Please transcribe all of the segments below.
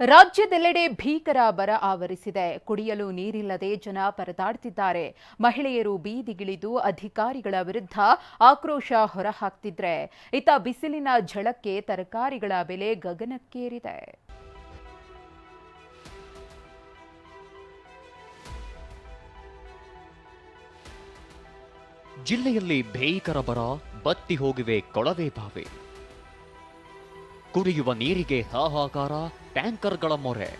ರಾಜ್ಯದೆಲ್ಲೆಡೆ ಭೀಕರ ಬರ ಆವರಿಸಿದೆ. ಕುಡಿಯಲು ನೀರಿಲ್ಲದೆ ಜನ ಪರದಾಡ್ತಿದ್ದಾರೆ. ಮಹಿಳೆಯರು ಬೀದಿಗಿಳಿದು ಅಧಿಕಾರಿಗಳ ವಿರುದ್ಧ ಆಕ್ರೋಶ ಹೊರಹಾಕ್ತಿದ್ರೆ. ಇತ್ತ ಬಿಸಿಲಿನ ಝಳಕ್ಕೆ ತರಕಾರಿಗಳ ಬೆಲೆ ಗಗನಕ್ಕೇರಿದೆ. ಜಿಲ್ಲೆಯಲ್ಲಿ ಭೀಕರ ಬರ, ಬತ್ತಿ ಹೋಗಿವೆ ಕೊಳವೆ ಬಾವಿ. ಕುಡಿಯುವ ನೀರಿಗೆ ಹಾಹಾಕಾರ, ಟ್ಯಾಂಕರ್ಗಳ ಮೊರೆ.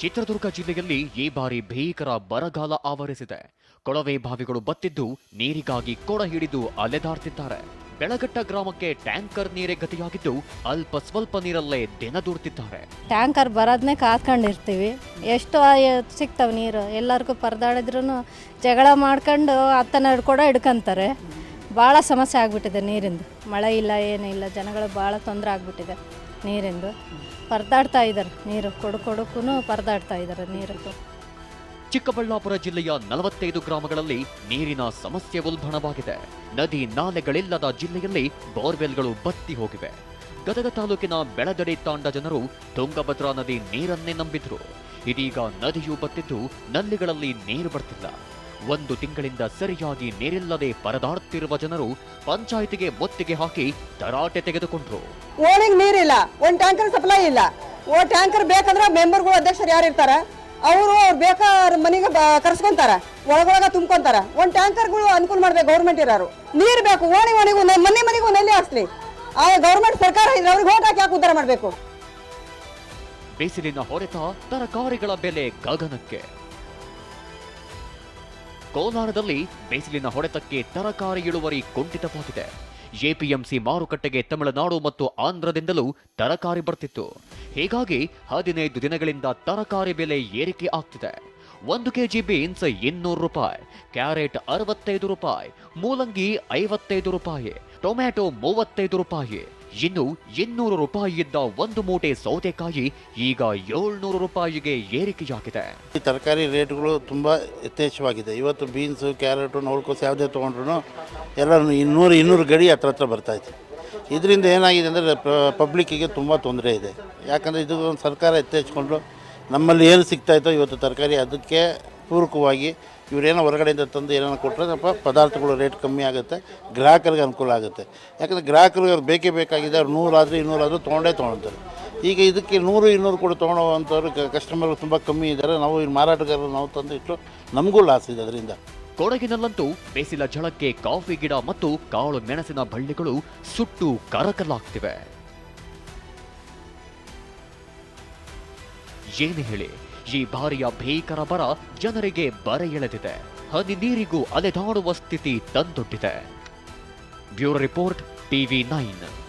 ಚಿತ್ರದುರ್ಗ ಜಿಲ್ಲೆಯಲ್ಲಿ ಈ ಬಾರಿ ಭೀಕರ ಬರಗಾಲ ಆವರಿಸಿದೆ. ಕೊಳವೆ ಬಾವಿಗಳು ಬತ್ತಿದ್ದು ನೀರಿಗಾಗಿ ಕೊಡ ಹಿಡಿದು ಅಲೆದಾಡ್ತಿದ್ದಾರೆ. ಬೆಳಗಟ್ಟ ಗ್ರಾಮಕ್ಕೆ ಟ್ಯಾಂಕರ್ ನೀರೇ ಗತಿಯಾಗಿದ್ದು ಅಲ್ಪ ಸ್ವಲ್ಪ ನೀರಲ್ಲೇ ದಿನ ದೂಡ್ತಿದ್ದಾರೆ ಟ್ಯಾಂಕರ್ ಬರೋದನ್ನೇ ಕಾದ್ಕೊಂಡಿರ್ತೀವಿ. ಎಷ್ಟು ಸಿಗ್ತಾವ ನೀರು. ಎಲ್ಲರಿಗೂ ಪರದಾಡಿದ್ರು ಜಗಳ ಮಾಡ್ಕೊಂಡು ಹತ್ತನ್ನೆರಡು ಕೂಡ ಹಿಡ್ಕೊಂತಾರೆ. ಭಾಳ ಸಮಸ್ಯೆ ಆಗಿಬಿಟ್ಟಿದೆ ನೀರಿಂದು. ಮಳೆ ಇಲ್ಲ ಏನಿಲ್ಲ ಜನಗಳು ಭಾಳ ತೊಂದರೆ ಆಗಿಬಿಟ್ಟಿದೆ ನೀರಿಂದು. ಪರದಾಡ್ತಾ ಇದ್ದಾರೆ ನೀರು, ಕೊಡು ಕೊಡಕ್ಕೂ ಪರದಾಡ್ತಾ ಇದ್ದಾರೆ ನೀರು. ಚಿಕ್ಕಬಳ್ಳಾಪುರ ಜಿಲ್ಲೆಯ ನಲವತ್ತೈದು ಗ್ರಾಮಗಳಲ್ಲಿ ನೀರಿನ ಸಮಸ್ಯೆ ಉಲ್ಬಣವಾಗಿದೆ. ನದಿ ನಾಲೆಗಳಿಲ್ಲದ ಜಿಲ್ಲೆಯಲ್ಲಿ ಬೋರ್ವೆಲ್ಗಳು ಬತ್ತಿ ಹೋಗಿವೆ. ಗದಗ ತಾಲೂಕಿನ ಬೆಳದಡಿ ತಾಂಡ ಜನರು ತುಂಗಭದ್ರಾ ನದಿ ನೀರನ್ನೇ ನಂಬಿದ್ರು. ಇದೀಗ ನದಿಯು ಬತ್ತಿದ್ದು ನಲ್ಲಿಗಳಲ್ಲಿ ನೀರು ಬರ್ತಿಲ್ಲ. ಒಂದು ತಿಂಗಳಿಂದ ಸರಿಯಾಗಿ ನೀರಿಲ್ಲದೆ ಪರದಾಡುತ್ತಿರುವ ಜನರು ಪಂಚಾಯಿತಿಗೆ ಮುತ್ತಿಗೆ ಹಾಕಿ ತರಾಟೆ ತೆಗೆದುಕೊಂಡ್ರು. ಓಣಿಗೆ ನೀರಿಲ್ಲ ಒಂದು ಟ್ಯಾಂಕರ್ ಸಪ್ಲೈ ಇಲ್ಲ. ಓ ಟ್ಯಾಂಕರ್ ಬೇಕಂದ್ರೆ ಮೆಂಬರ್ಗಳು ಅಧ್ಯಕ್ಷರು ಯಾರು ಇರ್ತಾರ? ಅವರು ಅವ್ರು ಬೇಕಾದ ಮನೆಗೆ ಕರ್ಸ್ಕೊಂತಾರ ಒಳಗೊಳಗ ತುಂಬ್ಕೊಂತಾರ. ಒಂದು ಟ್ಯಾಂಕರ್ಗಳು ಅನುಕೂಲ ಮಾಡ್ಬೇಕು ಗೌರ್ಮೆಂಟ್ ಇರೋರು. ನೀರ್ ಬೇಕು ಓಣಿ ಓಣಿಗೂ ಮನೆ ಮನೆಗೂ ನಲ್ಲಿ ಹಾಕ್ಸ್ಲಿ. ಆ ಗೌರ್ಮೆಂಟ್ ಸರ್ಕಾರ ಇದ್ರೆ ಅವ್ರಿಗೆ ಹೋಗಿ ಹಾಕಿ ಯಾಕೆ ಉದ್ಧಾರ ಮಾಡಬೇಕು? ಬಿಸಿಲಿನ ಹೊಡೆತ ತರಕಾರಿಗಳ ಬೆಲೆ ಗಗನಕ್ಕೆ. ಕೋಲಾರದಲ್ಲಿ ಬಿಸಿಲಿನ ಹೊಡೆತಕ್ಕೆ ತರಕಾರಿ ಇಳುವರಿ ಕುಂಠಿತವಾಗಿದೆ ಎಪಿಎಂಸಿ ಮಾರುಕಟ್ಟೆಗೆ ತಮಿಳುನಾಡು ಮತ್ತು ಆಂಧ್ರದಿಂದಲೂ ತರಕಾರಿ ಬರ್ತಿತ್ತು. ಹೀಗಾಗಿ ಹದಿನೈದು ದಿನಗಳಿಂದ ತರಕಾರಿ ಬೆಲೆ ಏರಿಕೆ ಆಗ್ತಿದೆ. ಒಂದು ಕೆಜಿ ಬೀನ್ಸ್ ಇನ್ನೂರು ರೂಪಾಯಿ, ಕ್ಯಾರೆಟ್ ಅರವತ್ತೈದು ರೂಪಾಯಿ, ಮೂಲಂಗಿ ಐವತ್ತೈದು ರೂಪಾಯಿ, ಟೊಮ್ಯಾಟೊ ಮೂವತ್ತೈದು ರೂಪಾಯಿ ಇನ್ನು ಇನ್ನೂರು ರೂಪಾಯಿ ಇದ್ದ ಒಂದು ಮೂಟೆ ಸೌತೆಕಾಯಿ ಈಗ ಏಳ್ನೂರು ರೂಪಾಯಿಗೆ ಏರಿಕೆಯಾಗಿದೆ. ಈ ತರಕಾರಿ ರೇಟ್ಗಳು ತುಂಬ ಯಥೇಚ್ಛವಾಗಿದೆ. ಇವತ್ತು ಬೀನ್ಸು, ಕ್ಯಾರೆಟು, ನೌಳ್ಕೋಸು ಯಾವುದೇ ತೊಗೊಂಡ್ರು ಎಲ್ಲ ಇನ್ನೂರು ಇನ್ನೂರು ಗಡಿ ಹತ್ರ ಹತ್ರ ಬರ್ತಾಯಿದೆ ಇದರಿಂದ ಏನಾಗಿದೆ ಅಂದರೆ ಪಬ್ಲಿಕ್ಕಿಗೆ ತುಂಬ ತೊಂದರೆ ಇದೆ. ಯಾಕಂದರೆ ಇದು ಒಂದು ಸರ್ಕಾರ ಎತ್ತೆಚ್ಕೊಂಡು ನಮ್ಮಲ್ಲಿ ಏನು ಸಿಗ್ತಾಯಿತ್ತೋ ಇವತ್ತು ತರಕಾರಿ, ಅದಕ್ಕೆ ಪೂರಕವಾಗಿ ಇವರೇನೋ ಹೊರಗಡೆಯಿಂದ ತಂದು ಏನೇನೋ ಕೊಟ್ಟರೆ ಸ್ವಲ್ಪ ಪದಾರ್ಥಗಳು ರೇಟ್ ಕಮ್ಮಿ ಆಗುತ್ತೆ, ಗ್ರಾಹಕರಿಗೆ ಅನುಕೂಲ ಆಗುತ್ತೆ. ಯಾಕಂದರೆ ಗ್ರಾಹಕರಿಗೆ ಅವ್ರು ಬೇಕೇ ಬೇಕಾಗಿದೆ, ಅವ್ರು ನೂರಾದರೂ ಇನ್ನೂರಾದರೂ ತೊಗೊಂಡೇ ತೊಗೊಳ್ತಾರೆ. ಈಗ ಇದಕ್ಕೆ ನೂರು, ಇನ್ನೂರು ಕೂಡ ತೊಗೊಳ್ಳೋವಂಥವ್ರು ಕಸ್ಟಮರ್ಗಳು ತುಂಬ ಕಮ್ಮಿ ಇದ್ದಾರೆ. ನಾವು ಈ ಮಾರಾಟಗಾರರು, ನಾವು ತಂದು ಇಟ್ಟು ನಮಗೂ ಲಾಸ್ ಇದೆ ಅದರಿಂದ. ಕೊಡಗಿನಲ್ಲಂತೂ ಬೇಸಿಲ ಝಳಕ್ಕೆ ಕಾಫಿ ಗಿಡ ಮತ್ತು ಕಾಳು ಮೆಣಸಿನ ಬಳ್ಳಿಗಳು ಸುಟ್ಟು ಕರಕಲಾಗ್ತಿವೆ. ಏನು ಹೇಳಿ. ಈ ಬಾರಿಯ ಭೀಕರ ಬರ ಜನರಿಗೆ ಬರ ಎಳೆದಿದೆ. ಹನಿ ನೀರಿಗೂ ಅಲೆದಾಡುವ ಸ್ಥಿತಿ ತಂದೊಡ್ಡಿದೆ. Bureau report TV nine.